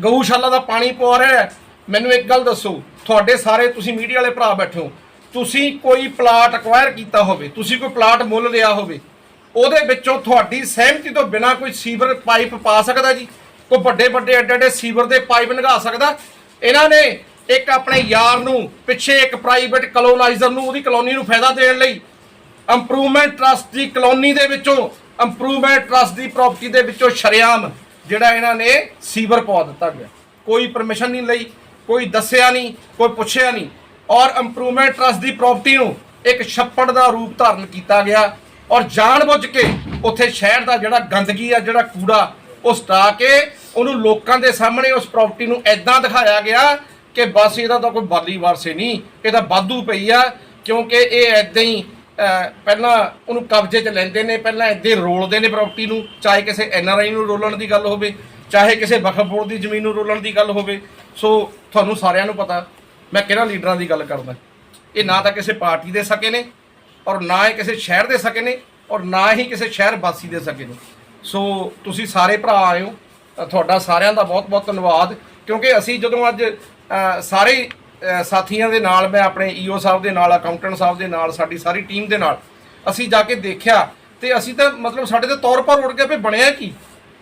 ਗਊਸ਼ਾਲਾ ਦਾ ਪਾਣੀ ਪਵਾ ਰਿਹਾ ਮੈਨੂੰ ਇੱਕ ਗੱਲ ਦੱਸੋ, ਤੁਹਾਡੇ ਸਾਰੇ ਤੁਸੀਂ ਮੀਡੀਆ ਵਾਲੇ ਭਰਾ ਬੈਠੇ ਹੋ। ਤੁਸੀਂ ਕੋਈ ਪਲਾਟ ਅਕਵਾਇਰ ਕੀਤਾ ਹੋਵੇ, ਤੁਸੀਂ ਕੋਈ ਪਲਾਟ ਮੁੱਲ ਲਿਆ ਹੋਵੇ ਉਹਦੇ ਵਿੱਚੋਂ ਤੁਹਾਡੀ ਸਹਿਮਤੀ ਤੋਂ ਬਿਨਾ ਕੋਈ ਸੀਵਰ ਪਾਈਪ ਪਾ ਸਕਦਾ ਜੀ? ਕੋਈ ਵੱਡੇ ਵੱਡੇ ਐਡੇ ਐਡੇ ਸੀਵਰ ਦੇ ਪਾਈਪ ਲਗਾ ਸਕਦਾ? ਇਹਨਾਂ ਨੇ ਇੱਕ ਆਪਣੇ ਯਾਰ ਨੂੰ, ਪਿੱਛੇ ਇੱਕ ਪ੍ਰਾਈਵੇਟ ਕਲੋਨਾਈਜ਼ਰ ਨੂੰ, ਉਹਦੀ ਕਲੋਨੀ ਨੂੰ ਫਾਇਦਾ ਦੇਣ ਲਈ ਇੰਪਰੂਵਮੈਂਟ ਟਰਸਟ ਦੀ ਕਲੋਨੀ ਦੇ ਵਿੱਚੋਂ ਇੰਪਰੂਵਮੈਂਟ ਟਰਸਟ ਦੀ ਪ੍ਰਾਪਰਟੀ ਦੇ ਵਿੱਚੋਂ ਸ਼ਰੇਆਮ ਜਿਹੜਾ ਇਹਨਾਂ ਨੇ ਸੀਵਰ ਪਵਾ ਦਿੱਤਾ ਗਿਆ। ਕੋਈ ਪਰਮਿਸ਼ਨ ਨਹੀਂ ਲਈ, ਕੋਈ ਦੱਸਿਆ ਨਹੀਂ, ਕੋਈ ਪੁੱਛਿਆ ਨਹੀਂ। ਔਰ ਇੰਪਰੂਵਮੈਂਟ ਟਰਸਟ ਦੀ ਪ੍ਰਾਪਰਟੀ ਨੂੰ ਇੱਕ ਛੱਪੜ ਦਾ ਰੂਪ ਧਾਰਨ ਕੀਤਾ ਗਿਆ। ਔਰ ਜਾਣਬੁੱਝ ਕੇ ਉੱਥੇ ਸ਼ਹਿਰ ਦਾ ਜਿਹੜਾ ਗੰਦਗੀ ਆ, ਜਿਹੜਾ ਕੂੜਾ, ਉਹ ਸਟਾ ਕੇ ਉਹਨੂੰ ਲੋਕਾਂ ਦੇ ਸਾਹਮਣੇ ਉਸ ਪ੍ਰਾਪਰਟੀ ਨੂੰ ਐਦਾਂ ਦਿਖਾਇਆ ਗਿਆ ਕਿ ਬਸ ਇਹਦਾ ਤਾਂ ਕੋਈ ਬਾਲੀ ਵਾਰਸੇ ਨਹੀਂ, ਇਹ ਤਾਂ ਵਾਧੂ ਪਈ ਆ, ਕਿਉਂਕਿ ਇਹ ਐਦਾਂ ਹੀ ਪਹਿਲਾਂ ਉਹਨੂੰ ਕਬਜ਼ੇ 'ਚ ਲੈਂਦੇ ਨੇ, ਪਹਿਲਾਂ ਐਦਾਂ ਹੀ ਰੋਲਦੇ ਨੇ ਪ੍ਰਾਪਰਟੀ ਨੂੰ, ਚਾਹੇ ਕਿਸੇ ਐਨਆਰਆਈ ਨੂੰ ਰੋਲਣ ਦੀ ਗੱਲ ਹੋਵੇ, ਚਾਹੇ ਕਿਸੇ ਵਕਫ ਦੀ ਜ਼ਮੀਨ ਨੂੰ ਰੋਲਣ ਦੀ ਗੱਲ ਹੋਵੇ। ਸੋ ਤੁਹਾਨੂੰ ਸਾਰਿਆਂ ਨੂੰ ਪਤਾ, ਮੈਂ ਕਿਹੜਾ ਲੀਡਰਾਂ ਦੀ ਗੱਲ ਕਰਦਾ। ਇਹ ਨਾ ਤਾਂ ਕਿਸੇ ਪਾਰਟੀ ਦੇ ਸਕੇ ਨੇ ਔਰ ਨਾ ਹੀ ਕਿਸੇ ਸ਼ਹਿਰ ਦੇ ਸਕੇ ਨੇ ਔਰ ਨਾ ਹੀ ਕਿਸੇ ਸ਼ਹਿਰ ਵਾਸੀ ਦੇ ਸਕੇ ਨੇ। ਸੋ ਤੁਸੀਂ ਸਾਰੇ ਭਰਾ ਆਏ ਹੋ ਤੁਹਾਡਾ ਸਾਰਿਆਂ ਦਾ ਬਹੁਤ ਬਹੁਤ ਧੰਨਵਾਦ। ਕਿਉਂਕਿ ਅਸੀਂ ਜਦੋਂ ਅੱਜ ਸਾਰੇ ਸਾਥੀਆਂ ਦੇ ਨਾਲ, ਮੈਂ ਆਪਣੇ ਈਓ ਸਾਹਿਬ ਦੇ ਨਾਲ, ਅਕਾਊਂਟੈਂਟ ਸਾਹਿਬ ਦੇ ਨਾਲ, ਸਾਡੀ ਸਾਰੀ ਟੀਮ ਦੇ ਨਾਲ, ਅਸੀਂ ਜਾ ਕੇ ਦੇਖਿਆ ਤੇ ਅਸੀਂ ਤਾਂ ਮਤਲਬ ਸਾਡੇ ਤੇ ਤੌਰ ਪਰ ਉੜ ਗਿਆ ਵੀ ਬਣਿਆ ਕੀ?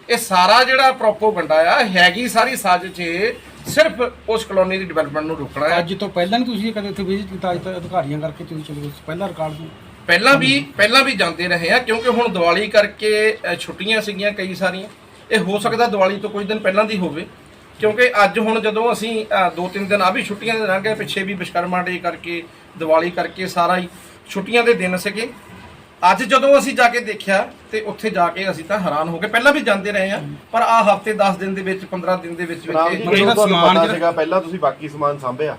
ਇਹ ਸਾਰਾ ਜਿਹੜਾ ਪ੍ਰੋਪੋਗੰਡਾ ਆ ਹੈਗੀ ਸਾਰੀ ਸਾਜ਼ਿਸ਼ ਇਹ ਸਿਰਫ ਉਸ ਕਲੋਨੀ ਦੀ ਡਿਵੈਲਪਮੈਂਟ ਨੂੰ ਰੋਕਣਾ ਹੈ ਅੱਜ ਤੋਂ ਪਹਿਲਾਂ ਨਹੀਂ ਤੁਸੀਂ ਕਦੇ ਉੱਥੇ ਵਿਜ਼ਿਟ ਕੀਤਾ ਅੱਜ ਤੱਕ ਅਧਿਕਾਰੀਆਂ ਕਰਕੇ ਤੁਸੀਂ ਚਲੇ ਗਏ ਪਹਿਲਾ ਰਿਕਾਰਡ ਨੂੰ ਪਹਿਲਾਂ ਵੀ ਪਹਿਲਾਂ ਵੀ ਜਾਂਦੇ ਰਹੇ ਆ ਕਿਉਂਕਿ ਹੁਣ ਦੀਵਾਲੀ ਕਰਕੇ ਛੁੱਟੀਆਂ ਸੀਗੀਆਂ ਕਈ ਸਾਰੀਆਂ। ਇਹ ਹੋ ਸਕਦਾ ਦੀਵਾਲੀ ਤੋਂ ਕੁਝ ਦਿਨ ਪਹਿਲਾਂ ਦੀ ਹੋਵੇ ਕਿਉਂਕਿ ਅੱਜ ਹੁਣ ਜਦੋਂ ਅਸੀਂ ਦੋ ਤਿੰਨ ਦਿਨ ਆ ਵੀ ਛੁੱਟੀਆਂ ਦੇ ਲੰਘ ਗਏ ਪਿੱਛੇ ਵੀ ਵਿਸ਼ਕਰਮਾ ਡੇ ਕਰਕੇ ਦੀਵਾਲੀ ਕਰਕੇ ਸਾਰਾ ਹੀ ਛੁੱਟੀਆਂ ਦੇ ਦਿਨ ਸੀਗੇ। ਅੱਜ ਜਦੋਂ ਅਸੀਂ ਜਾ ਕੇ ਦੇਖਿਆ ਤੇ ਉੱਥੇ ਜਾ ਕੇ ਅਸੀਂ ਤਾਂ ਹੈਰਾਨ ਹੋ ਗਏ ਪਹਿਲਾਂ ਵੀ ਜਾਂਦੇ ਰਹੇ ਆ ਪਰ ਆ ਹਫ਼ਤੇ 10 ਦਿਨ ਦੇ ਵਿੱਚ 15 ਦਿਨ ਦੇ ਵਿੱਚ ਰਾਮ ਜੀ ਜਿਹੜਾ ਸਮਾਨ ਸੀਗਾ ਪਹਿਲਾਂ ਤੁਸੀਂ ਬਾਕੀ ਸਮਾਨ ਸਾਂਭਿਆ।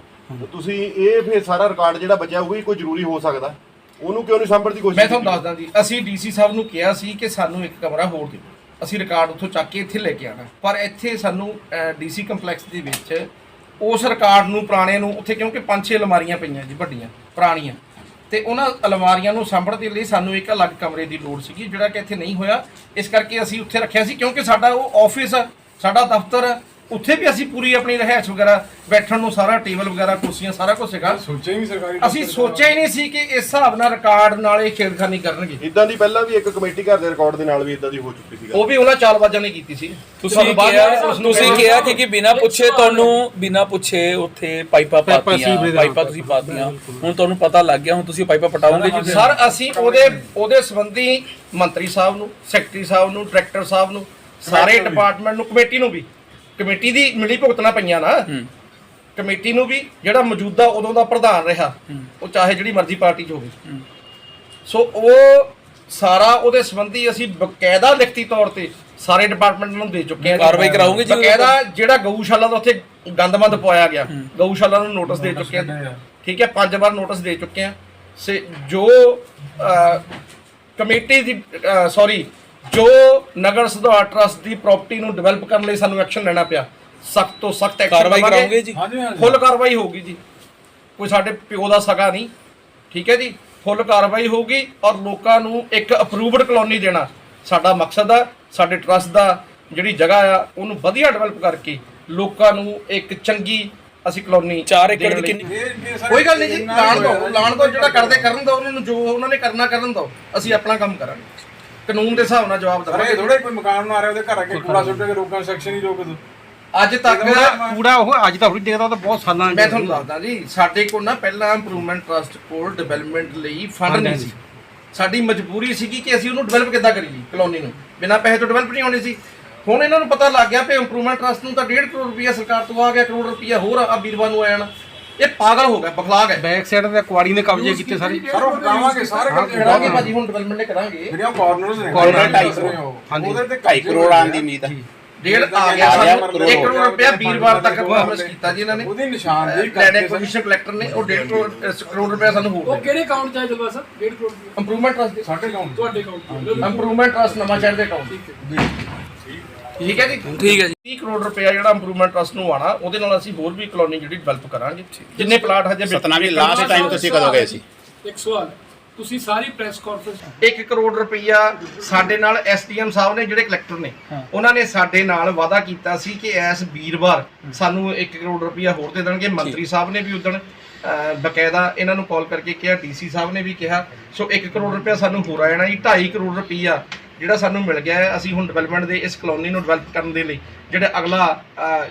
ਤੁਸੀਂ ਇਹ ਫਿਰ ਸਾਰਾ ਰਿਕਾਰਡ ਜਿਹੜਾ ਬਚਿਆ ਉਹ ਵੀ ਕੋਈ ਜ਼ਰੂਰੀ ਹੋ ਸਕਦਾ। ਉਹਨੂੰ ਕਿਉਂ ਨਹੀਂ ਸਾਂਭਣ ਦੀ ਕੋਸ਼ਿਸ਼ ਮੈਂ ਤੁਹਾਨੂੰ? ਦੱਸਦਾ ਜੀ ਅਸੀਂ ਡੀਸੀ ਸਾਹਿਬ ਨੂੰ ਕਿਹਾ ਸੀ ਕਿ ਸਾਨੂੰ ਇੱਕ ਕਮਰਾ ਹੋਰ ਦਿਓ। ਅਸੀਂ ਰਿਕਾਰਡ ਉੱਥੋਂ ਚੱਕ ਕੇ ਇੱਥੇ ਲੈ ਕੇ ਆਣਾ ਪਰ ਇੱਥੇ ਸਾਨੂੰ ਡੀਸੀ ਕੰਪਲੈਕਸ ਦੇ ਵਿੱਚ ਉਸ ਰਿਕਾਰਡ ਨੂੰ ਪੁਰਾਣੇ ਨੂੰ ਉੱਥੇ ਕਿਉਂਕਿ ਪੰਜ ਛੇ ਅਲਮਾਰੀਆਂ ਪਈਆਂ ਜੀ ਵੱਡੀਆਂ ਪੁਰਾਣੀਆਂ। ਤੇ ਉਹਨਾਂ ਅਲਮਾਰੀਆਂ ਨੂੰ ਸਾਂਭਣ ਦੇ ਲਈ ਸਾਨੂੰ ਇੱਕ ਅਲੱਗ ਕਮਰੇ ਦੀ ਲੋੜ ਸੀਗੀ, ਜਿਹੜਾ ਕਿ ਇੱਥੇ ਨਹੀਂ ਹੋਇਆ। ਇਸ ਕਰਕੇ ਅਸੀਂ ਉੱਥੇ ਰੱਖਿਆ ਸੀ, ਕਿਉਂਕਿ ਸਾਡਾ ਉਹ ਆਫਿਸ ਸਾਡਾ ਦਫ਼ਤਰ ਉੱਥੇ ਵੀ ਅਸੀਂ ਪੂਰੀ ਆਪਣੀ ਰਹਿائش ਵਗੈਰਾ ਬੈਠਣ ਨੂੰ ਸਾਰਾ ਟੇਬਲ ਵਗੈਰਾ ਕੁਰਸੀਆਂ ਸਾਰਾ ਕੁਝ ਸੀਗਾ ਸੋਚਿਆ ਹੀ ਨਹੀਂ ਸਰਕਾਰੀ ਅਸੀਂ ਸੋਚਿਆ ਹੀ ਨਹੀਂ ਸੀ ਕਿ ਇਸ ਹਿਸਾਬ ਨਾਲ ਰਿਕਾਰਡ ਨਾਲ ਇਹ ਛੇੜਖਾਨੀ ਕਰਨਗੇ। ਇਦਾਂ ਦੀ ਪਹਿਲਾਂ ਵੀ ਇੱਕ ਕਮੇਟੀ ਘਰ ਦੇ ਰਿਕਾਰਡ ਦੇ ਨਾਲ ਵੀ ਇਦਾਂ ਦੀ ਹੋ ਚੁੱਕੀ ਸੀ ਉਹ ਵੀ ਉਹਨਾਂ ਚਾਲਬਾਜ਼ਾਂ ਨੇ ਕੀਤੀ ਸੀ। ਤੁਸੀਂ ਕਿਹਾ ਤੁਸੀਂ ਕਿਹਾ ਕਿ ਬਿਨਾ ਪੁੱਛੇ ਤੁਹਾਨੂੰ ਬਿਨਾ ਪੁੱਛੇ ਉੱਥੇ ਪਾਈਪਾਂ ਪਾਤੀਆਂ ਪਾਈਪਾਂ ਤੁਸੀਂ ਪਾਤੀਆਂ। ਹੁਣ ਤੁਹਾਨੂੰ ਪਤਾ ਲੱਗ ਗਿਆ ਹੁਣ ਤੁਸੀਂ ਪਾਈਪਾਂ ਪਟਾਉਂਗੇ ਜੀ। ਸਰ ਅਸੀਂ ਉਹਦੇ ਉਹਦੇ ਸੰਬੰਧੀ ਮੰਤਰੀ ਸਾਹਿਬ ਨੂੰ ਸੈਕਟਰੀ ਸਾਹਿਬ ਨੂੰ ਡਾਇਰੈਕਟਰ ਸਾਹਿਬ ਨੂੰ ਸਾਰੇ ਡਿਪਾਰਟਮੈਂਟ ਨੂੰ ਕਮੇਟੀ ਨੂੰ ਵੀ ਕਮੇਟੀ ਦੀ ਮਿਲੀ ਭੁਗਤਣਾ ਪਈਆਂ ਨਾ ਕਮੇਟੀ ਨੂੰ ਵੀ ਜਿਹੜਾ ਮੌਜੂਦਾ ਉਦੋਂ ਦਾ ਪ੍ਰਧਾਨ ਰਿਹਾ ਉਹ ਚਾਹੇ ਜਿਹੜੀ ਮਰਜ਼ੀ ਪਾਰਟੀ 'ਚ ਹੋਵੇ। ਸੋ ਉਹ ਸਾਰਾ ਉਹਦੇ ਸੰਬੰਧੀ ਅਸੀਂ ਬਕਾਇਦਾ ਲਿਖਤੀ ਤੌਰ ਤੇ ਸਾਰੇ ਡਿਪਾਰਟਮੈਂਟ ਨੂੰ ਦੇ ਚੁੱਕੇ ਹਾਂ। ਕਾਰਵਾਈ ਕਰਾਓਗੇ ਜੀ ਬਕਾਇਦਾ ਜਿਹੜਾ ਗਊਸ਼ਾਲਾ ਦਾ ਉੱਥੇ ਗੰਦਮੰਦ ਪਵਾਇਆ ਗਿਆ। ਗਊਸ਼ਾਲਾ ਨੂੰ ਨੋਟਿਸ ਦੇ ਚੁੱਕੇ ਹਾਂ। ਠੀਕ ਹੈ ਪੰਜ ਵਾਰ ਨੋਟਿਸ ਦੇ ਚੁੱਕੇ ਹਾਂ। ਸੇ ਜੋ ਕਮੇਟੀ ਦੀ ਸੌਰੀ ਜੋ ਨਗਰ ਸੁਧਾਰ ਟਰਸਟ ਦੀ ਪ੍ਰਾਪਰਟੀ ਨੂੰ ਡਿਵੈਲਪ ਕਰਨ ਲਈ ਸਾਨੂੰ ਐਕਸ਼ਨ ਲੈਣਾ ਪਿਆ ਸਖਤ ਤੋਂ ਸਖਤ ਐਕਸ਼ਨ ਕਾਰਵਾਈ ਕਰਾਓਗੇ ਜੀ। ਫੁੱਲ ਕਾਰਵਾਈ ਹੋਊਗੀ ਜੀ। ਕੋਈ ਸਾਡੇ ਪਿਓ ਦਾ ਸਗਾ ਨਹੀਂ ਠੀਕ ਹੈ ਜੀ? ਫੁੱਲ ਕਾਰਵਾਈ ਹੋਊਗੀ ਔਰ ਲੋਕਾਂ ਨੂੰ ਇੱਕ ਅਪਰੂਵਡ ਕਲੋਨੀ ਦੇਣਾ। ਸਾਡਾ ਮਕਸਦ ਆ ਸਾਡੇ ਟਰਸਟ ਦਾ ਜਿਹੜੀ ਜਗ੍ਹਾ ਆ ਉਹਨੂੰ ਵਧੀਆ ਡਿਵੈਲਪ ਕਰਕੇ ਲੋਕਾਂ ਨੂੰ ਇੱਕ ਚੰਗੀ ਅਸੀਂ ਕਲੋਨੀ 4 ਏਕੜ ਦੀ ਕਿੰਨੀ ਕੋਈ ਗੱਲ ਨਹੀਂ ਜੀ ਲਾਣ ਦੋ ਲਾਣ ਦੋ ਜਿਹੜਾ ਕਰਦੇ ਕਰਨ ਦੋ ਉਹਨਾਂ ਨੂੰ ਜੋ ਉਹਨਾਂ ਨੇ ਕਰਨਾ ਕਰਨ ਦੋ ਅਸੀਂ ਆਪਣਾ ਕੰਮ ਕਰਾਂਗੇ। ਕਾਨੂੰਨ ਦੇ ਹਿਸਾਬ ਨਾਲ ਜਵਾਬ ਅਰੇ ਦੇਵਾਂਗੇ। ਥੋੜੇ ਕੋਈ ਮਕਾਨ ਬਣਾ ਰਿਹਾ ਉਹਦੇ ਘਰ ਅੱਗੇ ਕੂੜਾ ਸੁੱਟ ਕੇ ਰੋਕਾਂ ਸੈਕਸ਼ਨ ਹੀ ਰੋਕ ਦੋ ਅੱਜ ਤੱਕ ਕੂੜਾ ਉਹ ਅੱਜ ਤਾਂ ਥੋੜੀ ਦੇਖਦਾ ਉਹ ਤਾਂ ਬਹੁਤ ਸਾਲਾਂ ਮੈਂ ਤੁਹਾਨੂੰ ਦੱਸਦਾ ਜੀ ਸਾਡੇ ਕੋਲ ਨਾ ਪਹਿਲਾਂ ਇੰਪਰੂਵਮੈਂਟ ਟਰਸਟ ਕੋਲ ਡਿਵੈਲਪਮੈਂਟ ਲਈ ਫੰਡ ਨਹੀਂ ਸੀ। ਸਾਡੀ ਮਜਬੂਰੀ ਸੀਗੀ ਕਿ ਅਸੀਂ ਉਹਨੂੰ ਡਿਵੈਲਪ ਕਿੱਦਾਂ ਕਰੀਏ ਕਲੋਨੀ ਨੂੰ। ਬਿਨਾਂ ਪੈਸੇ ਤੋਂ ਡਿਵੈਲਪ ਨਹੀਂ ਹੋਣੀ ਸੀ। ਹੁਣ ਇਹਨਾਂ ਨੂੰ ਪਤਾ ਲੱਗ ਗਿਆ ਕਿ ਇੰਪਰੂਵਮੈਂਟ ਟਰਸਟ ਨੂੰ ਤਾਂ 1.5 ਕਰੋੜ ਰੁਪਈਆ ਸਰਕਾਰ ਤੋਂ ਆ ਗਿਆ ਕਰੋੜ ਰੁਪਈਆ ਹੋਰ ਆ ਵੀਰਵਾਰ ਨੂੰ ਆ ਜਾਣਾ। ਇਹ ਪਾਗਲ ਹੋ ਗਿਆ ਬਖਲਾ ਗਏ ਬੈਕ ਸਾਈਡ ਤੇ ਕੁਆੜੀ ਨੇ ਕਬਜ਼ੇ ਕੀਤੇ ਸਾਰੇ। ਸਰ ਉਹ ਕਰਾਵਾਂਗੇ ਸਾਰੇ ਕੰਮ ਕਰਾਂਗੇ ਭਾਜੀ ਹੁਣ ਡਿਵੈਲਪਮੈਂਟ ਨੇ ਕਰਾਂਗੇ ਜਿਹੜੀਆਂ ਕਾਰਨਰਸ ਨੇ। ਢਾਈ ਢਾਈ ਸੌ। ਹਾਂਜੀ। ਉਹਦੇ ਤੇ 2.5 ਕਰੋੜ ਆਉਣ ਦੀ ਉਮੀਦ ਹੈ ਡੇਢ ਆ ਗਿਆ ਸਾਨੂੰ। 1 ਕਰੋੜ ਰੁਪਇਆ ਵੀਰਵਾਰ ਤੱਕ ਪ੍ਰੋਮਿਸ ਕੀਤਾ ਜੀ ਇਹਨਾਂ ਨੇ। ਉਹਦੀ ਨਿਸ਼ਾਨਦੇਹੀ ਕਰਕੇ ਕਮਿਸ਼ਨ ਕਲੈਕਟਰ ਨੇ ਉਹ 1.5 ਕਰੋੜ ਕਰੋੜ ਰੁਪਇਆ ਸਾਨੂੰ ਹੋਰ ਉਹ ਦੇ ਕਿਹੜੇ ਅਕਾਊਂਟ ਚ ਆਇਆ ਜਲਵਾ ਸਰ? 1.5 ਕਰੋੜ ਇੰਪਰੂਵਮੈਂਟ ਟਰਸਟ ਦੇ। ਸਾਡੇ ਅਕਾਊਂਟ ਤੁਹਾਡੇ ਅਕਾਊਂਟ ਇੰਪਰੂਵਮੈਂਟ ਟਰਸਟ ਨਵਾਂ ਸ਼ਹਿਰ ਦੇ ਅਕਾਊਂਟ ਠੀਕ ਹੈ ਜੀ? ਠੀਕ ਹੈ ਜੀ। 30 ਕਰੋੜ ਰੁਪਇਆ ਜਿਹੜਾ ਇੰਪਰੂਵਮੈਂਟ ਟਰਸਟ ਨੂੰ ਆਣਾ ਉਹਦੇ ਨਾਲ ਅਸੀਂ ਹੋਰ ਵੀ ਕਲੋਨੀ ਜਿਹੜੀ ਡਿਵੈਲਪ ਕਰਾਂਗੇ। ਜਿੰਨੇ ਪਲਾਟ ਹਜੇ ਸਤਨਾਮ ਜੀ ਲਾਸਟ ਟਾਈਮ ਤੁਸੀਂ ਕਦੋਂ ਗਏ ਸੀ? ਇੱਕ ਸਵਾਲ ਤੁਸੀਂ ਸਾਰੀ ਪ੍ਰੈਸ ਕਾਨਫਰੰਸ 1 ਕਰੋੜ ਰੁਪਈਆ ਸਾਡੇ ਨਾਲ ਐਸਡੀਐਮ ਸਾਹਿਬ ਨੇ ਜਿਹੜੇ ਕਲੈਕਟਰ ਨੇ ਉਹਨਾਂ ਨੇ ਸਾਡੇ ਨਾਲ ਵਾਅਦਾ ਕੀਤਾ ਸੀ ਕਿ ਇਸ ਵੀਰਵਾਰ ਸਾਨੂੰ 1 ਕਰੋੜ ਰੁਪਈਆ ਹੋਰ ਦੇ ਦੇਣਗੇ। ਮੰਤਰੀ ਸਾਹਿਬ ਨੇ ਵੀ ਉਦਣ ਬਕਾਇਦਾ ਇਹਨਾਂ ਨੂੰ ਕਾਲ ਕਰਕੇ ਕਿਹਾ ਡੀਸੀ ਸਾਹਿਬ ਨੇ ਵੀ ਕਿਹਾ। ਸੋ 1 ਕਰੋੜ ਰੁਪਈਆ ਸਾਨੂੰ ਹੋਰ ਆ ਜਾਣਾ ਜੀ 2.5 ਕਰੋੜ ਰੁਪਈਆ ਜਿਹੜਾ ਸਾਨੂੰ ਮਿਲ ਗਿਆ ਹੈ, ਅਸੀਂ ਹੁਣ ਡਿਵੈਲਪਮੈਂਟ ਦੇ ਇਸ ਕਲੋਨੀ ਨੂੰ ਡਿਵੈਲਪ ਕਰਨ ਦੇ ਲਈ ਜਿਹੜੇ ਅਗਲਾ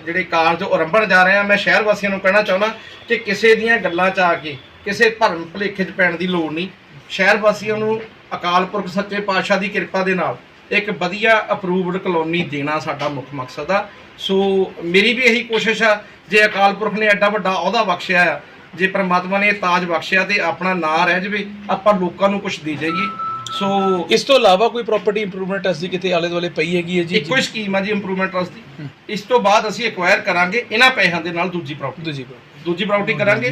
ਜਿਹੜੇ ਕਾਰਜ ਉਹ ਆਰੰਭਣ ਜਾ ਰਹੇ ਆ ਮੈਂ ਸ਼ਹਿਰ ਵਾਸੀਆਂ ਨੂੰ ਕਹਿਣਾ ਚਾਹੁੰਦਾ ਕਿ ਕਿਸੇ ਦੀਆਂ ਗੱਲਾਂ 'ਚ ਆ ਕੇ ਕਿਸੇ ਭਰਮ ਭੁਲੇਖੇ 'ਚ ਪੈਣ ਦੀ ਲੋੜ ਨਹੀਂ। ਸ਼ਹਿਰ ਵਾਸੀਆਂ ਨੂੰ ਅਕਾਲ ਪੁਰਖ ਸੱਚੇ ਪਾਤਸ਼ਾਹ ਦੀ ਕਿਰਪਾ ਦੇ ਨਾਲ ਇੱਕ ਵਧੀਆ ਅਪਰੂਵਡ ਕਲੋਨੀ ਦੇਣਾ ਸਾਡਾ ਮੁੱਖ ਮਕਸਦ ਆ। ਸੋ ਮੇਰੀ ਵੀ ਇਹੀ ਕੋਸ਼ਿਸ਼ ਆ, ਜੇ ਅਕਾਲ ਪੁਰਖ ਨੇ ਐਡਾ ਵੱਡਾ ਅਹੁਦਾ ਬਖਸ਼ਿਆ ਆ, ਜੇ ਪ੍ਰਮਾਤਮਾ ਨੇ ਇਹ ਤਾਜ ਬਖਸ਼ਿਆ ਤੇ ਆਪਣਾ ਨਾਂ ਰਹਿ ਜਵੇ, ਆਪਾਂ ਲੋਕਾਂ ਨੂੰ ਕੁਝ ਦੇ ਜਾਈਏ। ਸੋ ਇਸ ਤੋਂ ਇਲਾਵਾ ਕੋਈ ਪ੍ਰਾਪਰਟੀ ਇੰਪਰੂਵਮੈਂਟ ਐਸੀ ਕਿਤੇ ਆਲੇ ਦੁਆਲੇ ਪਈ ਹੈਗੀ ਹੈ ਜੀ? ਇੱਕੋ ਹੀ ਸਕੀਮ ਆ ਜੀ ਇੰਪਰੂਵਮੈਂਟ ਟਰਸਟ ਦੀ। ਇਸ ਤੋਂ ਬਾਅਦ ਅਸੀਂ ਐਕਵਾਇਰ ਕਰਾਂਗੇ ਇਹਨਾਂ ਪੈਸਿਆਂ ਦੇ ਨਾਲ ਦੂਜੀ ਪ੍ਰਾਪਰਟੀ ਦੂਜੀ ਦੂਜੀ ਪ੍ਰਾਪਰਟੀ ਕਰਾਂਗੇ।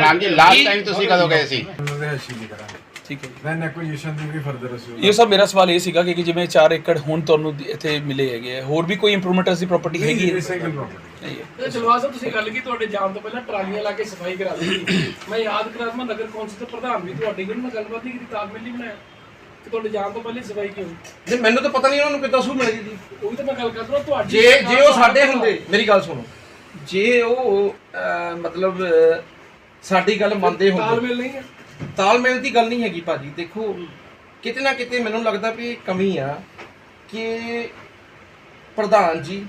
ਰਾਮ ਜੀ ਲਾਸਟ ਟਾਈਮ ਤੁਸੀਂ ਕਦੋਂ ਗਏ ਸੀ? ਰਿਹਾਇਸ਼ੀ ਦੀ ਕਰਾਂਗੇ। ਠੀਕ ਹੈ ਜੀ। ਦੈਨ ਐਕੁਜੀਸ਼ਨ ਦੀ ਵੀ ਫਰਦਰ ਅਸੀਂ ਇਹ ਸਭ ਮੇਰਾ ਸਵਾਲ ਇਹ ਸੀਗਾ ਕਿ ਕਿ ਜਿਵੇਂ 4 ਏਕੜ ਹੁਣ ਤੁਹਾਨੂੰ ਇੱਥੇ ਮਿਲੇ ਹੈਗੇ ਆ, ਹੋਰ ਵੀ ਕੋਈ ਇੰਪਰੂਵਮੈਂਟ ਐਸੀ ਪ੍ਰਾਪਰਟੀ ਹੈਗੀ ਹੈ? ਸਿੰਗਲ ਪ੍ਰੋਪਰਟੀ ਨਹੀਂ ਹੈ। ਤੇ ਜਲਵਾ ਸਾਹਿਬ ਤੁਸੀਂ ਗੱਲ ਕੀ ਤੁਹਾਡੇ ਜਾਣ ਤੋਂ ਪਹਿਲਾਂ ਟਰਾਲੀਆਂ ਲਾ ਕੇ ਸਫ਼ਾਈ ਕਰਾ ਦਿੱਤੀ ਮੈਂ ਯਾਦ ਕਰਾਂ ਮੈਂ ਨਗਰ ਕੌਂਸਲ ਦੇ ਪ੍ਰਧਾਨ ਵੀ ਤੁਹਾਡੀ ਕੋਲ ਮੈਂ ਗੱਲਬਾਤ ਨਹੀਂ ਕੀਤੀ ਤਾਲਮੇਲ ਨਹੀਂ ਬਣਾਇਆ। ਕਿ ਤੁਹਾਡੇ ਜਾਣ ਤੋਂ ਪਹਿਲੇ ਸਫ਼ਾਈ ਕਿਉਂ? ਨਹੀਂ ਮੈਨੂੰ ਤਾਂ ਪਤਾ ਨਹੀਂ ਉਹਨਾਂ ਨੂੰ ਕਿੱਦਾਂ ਸੂ ਮਿਲ ਗਈ ਜੀ। ਉਹੀ ਤਾਂ ਮੈਂ ਗੱਲ ਕਰ ਰਿਹਾ ਤੁਹਾਡੀ ਜੇ ਜੇ ਉਹ ਸਾਡੇ ਹੁੰਦੇ ਮੇਰੀ ਗੱਲ ਸੁਣੋ। ਜੇ ਉਹ ਅਹ, ਮਤਲਬ ਅਹ, ਸਾਡੀ ਗੱਲ ਮੰਨਦੇ ਹੁੰਦੇ। ਤਾਲਮੇਲ ਨਹੀਂ ਹੈ। ਤਾਲਮੇਲ ਦੀ ਗੱਲ ਨਹੀਂ ਹੈਗੀ ਭਾਜੀ ਦੇਖੋ ਕਿਤੇ ਨਾ ਕਿਤੇ ਮੈਨੂੰ ਲੱਗਦਾ ਵੀ ਕਮੀ ਆ ਕਿ ਪ੍ਰਧਾਨ ਜੀ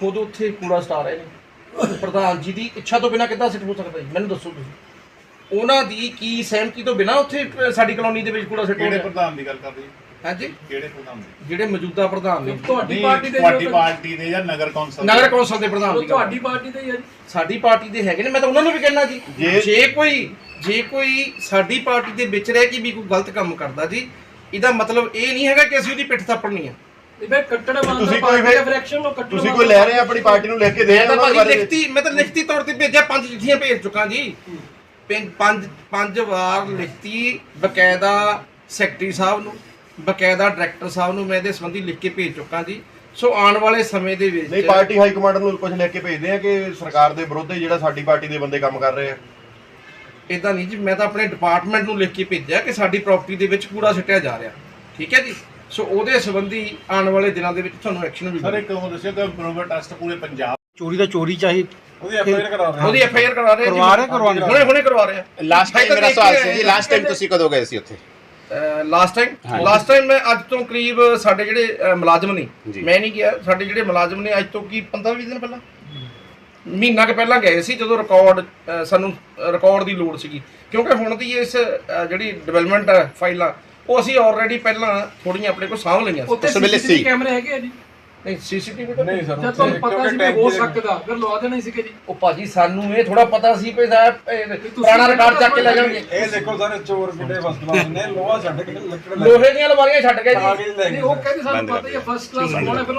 ਖੁਦ ਉੱਥੇ ਕੂੜਾ ਸਟਾ ਰਹੇ ਨੇ। ਪ੍ਰਧਾਨ ਜੀ ਦੀ ਇੱਛਾ ਤੋਂ ਬਿਨਾ ਕਿੱਦਾਂ ਸਿੱਟ ਹੋ ਸਕਦਾ ਜੀ? ਮੈਨੂੰ ਦੱਸੋ ਤੁਸੀਂ। ਉਹਨਾਂ ਦੀ ਕੀ ਸਹਿਮਤੀ ਤੋਂ ਬਿਨਾ ਉੱਥੇ ਸਾਡੀ ਕਲੋਨੀ ਦੇ ਵਿੱਚ ਕੂੜਾ ਸਿੱਟ ਹੋ ਕਿਹੜੇ ਰਿਹਾ? ਪ੍ਰਧਾਨ ਦੀ ਗੱਲ ਕਰ ਰਹੀ ਹਾਂਜੀ। ਕਿਹੜੇ ਪ੍ਰਧਾਨ ਦੀ ਜਿਹੜੇ ਮੌਜੂਦਾ ਪ੍ਰਧਾਨ ਨੇ। ਤੁਹਾਡੀ ਪਾਰਟੀ ਦੇ ਤੁਹਾਡੀ ਪਾਰਟੀ ਦੇ ਜਾਂ ਨਗਰ ਕੌਂਸਲ? ਨਗਰ ਕੌਂਸਲ ਦੇ ਪ੍ਰਧਾਨ ਦੀ ਗੱਲ ਤੁਹਾਡੀ ਪਾਰਟੀ ਦੇ ਜੀ। ਸਾਡੀ ਪਾਰਟੀ ਦੇ ਹੈਗੇ ਨੇ ਮੈਂ ਤਾਂ ਉਹਨਾਂ ਨੂੰ ਵੀ ਕਹਿਣਾ ਜੀ। ਜੇ- ਜੇ ਕੋਈ ਜੇ ਕੋਈ ਸਾਡੀ ਪਾਰਟੀ ਦੇ ਵਿੱਚ ਰਹਿ ਕੇ ਵੀ ਕੋਈ ਗਲਤ ਕੰਮ ਕਰਦਾ ਜੀ ਇਹਦਾ ਮਤਲਬ ਇਹ ਨਹੀਂ ਹੈਗਾ ਕਿ ਅਸੀਂ ਉਹਦੀ ਪਿੱਠ ਥੱਪੜਨੀ ਆ। ਇਹ ਫਿਰ ਕੱਟੜ ਬੰਦ ਤੁਸੀਂ ਕੋਈ ਫਿਰ- ਐਕਸ਼ਨ ਲੋ ਕੱਟੜ ਤੁਸੀਂ ਕੋਈ ਲੈ ਰਹੇ ਆ ਆਪਣੀ ਪਾਰਟੀ ਨੂੰ ਲਿਖ ਕੇ ਦੇ ਮੈਂ ਤਾਂ ਭਾਜੀ ਲਿਖਤੀ ਮੈਂ ਤਾਂ ਲਿਖਤੀ ਤੌਰ ਤੇ ਭੇਜਿਆ ਪੰਜ ਚਿੱਠੀਆਂ ਭੇਜ ਚੁੱਕਾ ਜੀ। ਪੰਜ ਵਾਰ ਲਿਖਤੀ ਬਕਾਇਦਾ ਸੈਕਟਰੀ ਸਾਹਿਬ ਨੂੰ। ਬਕਾਇਦਾ ਡਾਇਰੈਕਟਰ ਸਾਹਿਬ ਨੂੰ ਮੈਂ ਇਹਦੇ ਸੰਬੰਧੀ ਲਿਖ ਕੇ ਭੇਜ ਚੁੱਕਾ ਜੀ। ਸੋ ਆਉਣ ਵਾਲੇ ਸਮੇਂ ਦੇ ਨਹੀਂ ਵਿੱਚ ਪਾਰਟੀ ਹਾਈ ਕਮਾਂਡ ਨੂੰ ਕੁਝ ਲਿਖ ਕੇ ਭੇਜਦੇ ਆ ਕਿ ਸਰਕਾਰ ਦੇ ਵਿਰੁੱਧ ਜਿਹੜਾ ਸਾਡੀ ਪਾਰਟੀ ਦੇ ਬੰਦੇ ਕੰਮ ਕਰ ਰਹੇ ਆ। ਇਦਾਂ ਨਹੀਂ ਜੀ ਮੈਂ ਤਾਂ ਆਪਣੇ ਡਿਪਾਰਟਮੈਂਟ ਨੂੰ ਲਿਖ ਕੇ ਭੇਜਿਆ ਕਿ ਸਾਡੀ ਪ੍ਰਾਪਰਟੀ ਦੇ ਵਿੱਚ ਕੂੜਾ ਸਿੱਟਿਆ ਜਾ ਰਿਹਾ। ਠੀਕ ਹੈ ਜੀ? ਸੋ ਉਹਦੇ ਸੰਬੰਧੀ ਆਉਣ ਵਾਲੇ ਦਿਨਾਂ ਦੇ ਵਿੱਚ ਤੁਹਾਨੂੰ ਐਕਸ਼ਨ ਵੀ ਸਰ ਉਹ ਦੱਸਿਓ ਕਿ ਇੰਪਰੂਵਮੈਂਟ ਟਰਸਟ ਪੂਰੇ ਪੰਜਾਬ ਚੋਰੀ ਦਾ ਚੋਰੀ ਚਾਹੀ ਉਹਦੀ ਐਫਆਈਆਰ ਕਰਾ ਰਹੇ ਉਹਦੀ ਐਫ ਆਈ ਆਰ ਕਰਾ ਰਹੇ ਕਰਵਾ ਰਹੇ, ਕਰਵਾਉਣੀ। ਹੁਣੇ ਹੁਣੇ ਕਰਵਾ ਰਹੇ ਲਾਸਟ ਟਾਈਮ ਮੇਰਾ ਸਵਾਲ ਸੀ ਜੀ ਲਾਸਟ ਟਾਈਮ ਤੁਸੀਂ ਕਦੋਂ ਗਏ ਸੀ ਉੱਥੇ? ਲਾਸਟ ਟਾਈਮ ਲਾਸਟ ਟਾਈਮ ਮੈਂ ਅੱਜ ਤੋਂ ਕਰੀਬ ਸਾਡੇ ਜਿਹੜੇ ਮੁਲਾਜ਼ਮ ਨੇ। ਮੈਂ ਨਹੀਂ ਗਿਆ ਸਾਡੇ ਜਿਹੜੇ ਮੁਲਾਜ਼ਮ ਨੇ ਅੱਜ ਤੋਂ ਕੀ 15 20 ਦਿਨ ਪਹਿਲਾਂ? ਮਹੀਨਾ ਕੁ ਪਹਿਲਾਂ ਗਏ ਸੀ ਜਦੋਂ ਰਿਕਾਰਡ ਸਾਨੂੰ ਰਿਕਾਰਡ ਦੀ ਲੋੜ ਸੀਗੀ। ਕਿਉਂਕਿ ਹੁਣ ਦੀ ਇਸ ਜਿਹੜੀ ਡਿਵੈਲਪਮੈਂਟ ਹੈ ਫਾਈਲਾਂ ਉਹ ਅਸੀਂ ਆਲਰੇਡੀ ਪਹਿਲਾਂ ਥੋੜੀਆਂ ਆਪਣੇ ਕੋਲ ਸਾਂਭ ਲਈਆਂ ਸੀ। ਉਸ ਵੇਲੇ ਸੀ। ਕੈਮਰੇ ਹੈਗੇ ਆ ਜੀ। ਨਹੀਂ ਸੀਸੀਟੀਵੀ ਤਾਂ ਨਹੀਂ ਸਰ ਜਦ ਤੁਹਾਨੂੰ ਪਤਾ ਸੀ ਵੀ ਹੋ ਸਕਦਾ ਫਿਰ ਲਵਾ ਦੇਣਾ ਹੀ ਸੀਗਾ ਜੀ। ਉਹ ਭਾਜੀ ਸਾਨੂੰ ਇਹ ਥੋੜਾ ਪਤਾ ਸੀ ਕਿ ਸਾਹਿਬ ਇਹ ਪੁਰਾਣਾ ਰਿਕਾਰਡ ਚੱਕ ਕੇ ਲੈ ਜਾਣਗੇ। ਇਹ ਦੇਖੋ ਸਾਰੇ ਚੋਰ ਕਿੱਡੇ ਵਸਤਵਾਨ ਨੇ ਲੋਹਾ ਛੱਡ ਕੇ ਲੱਕੜ ਲੋਹੇ ਦੀਆਂ ਅਲਮਾਰੀਆਂ ਛੱਡ ਜੀ। ਕੇ ਲੈ ਨਹੀਂ ਉਹ। ਕਹਿੰਦੇ ਸਾਨੂੰ ਪਤਾ ਹੀ ਹੈ ਫਸਟ ਕਲਾਸ ਹੋਣਾ ਫਿਰ